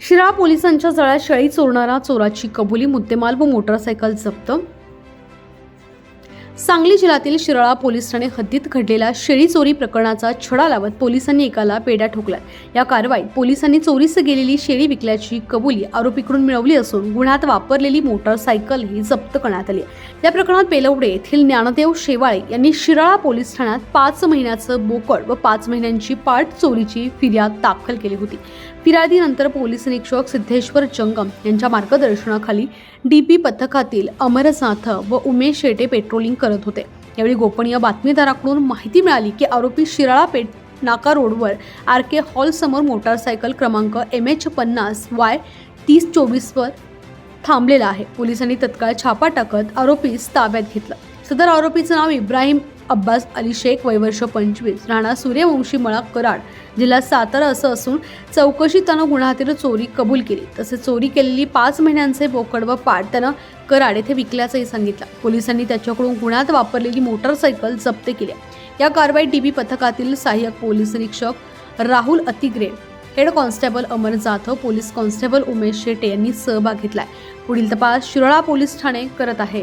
शिराळा पोलिसांच्या जळ्यात शेळी चोरणारा चोराची कबुली मुद्देमाल व मोटरसायकल जप्त सांगली जिल्ह्यातील शिराळा पोलीस ठाणे हद्दीत घडलेला शेळी चोरी प्रकरणाचा छडा लावत पोलिसांनी एकाला पेड्या ठोकला या कारवाईत पोलिसांनी चोरीस गेलेली शेळी विकल्याची कबुली आरोपीकडून मिळवली असून गुन्ह्यात वापरलेली मोटरसायकलही जप्त करण्यात आली या प्रकरणात बेलवडे येथील ज्ञानदेव शेवाळे यांनी शिराळा पोलीस ठाण्यात पाच महिन्याचं बोकड व पाच महिन्यांची पाठ चोरीची फिर्याद दाखल केली होती. फिर्यादीनंतर पोलीस निरीक्षक सिद्धेश्वर जंगम यांच्या मार्गदर्शनाखाली डीपी पथकातील अमरनाथ व उमेश शेटे पेट्रोलिंग करत होते. यावेळी गोपनीय बातमीदाराकडून माहिती मिळाली की आरोपी शिराळा पेठ नाका रोडवर आर के हॉलसमोर मोटारसायकल क्रमांक एम एच पन्नास वाय तीस चोवीसवर थांबलेला आहे. पोलिसांनी तत्काळ छापा टाकत आरोपीस ताब्यात घेतलं. सदर आरोपीचं नाव इब्राहिम अब्बास अली शेख वैवर्ष पंचवीस. राहणार सूर्यवंशी मळा कराड जिल्हा सातारा असं असून चौकशी त्यानं गुन्ह्यातील चोरी कबूल केली. तसेच चोरी केलेली पाच महिन्यांचे बोकड व पाट त्यानं कराड येथे विकल्याचंही सांगितलं. पोलिसांनी त्याच्याकडून गुन्ह्यात वापरलेली मोटरसायकल जप्त केली. या कारवाईत डीबी पथकातील सहाय्यक पोलीस निरीक्षक Rahul Atigre head constable Amar Jadhav police constable Umesh Shete यांनी सहभाग घेतलाय. पुढील तपास शिरोळा पोलीस ठाणे करत आहे.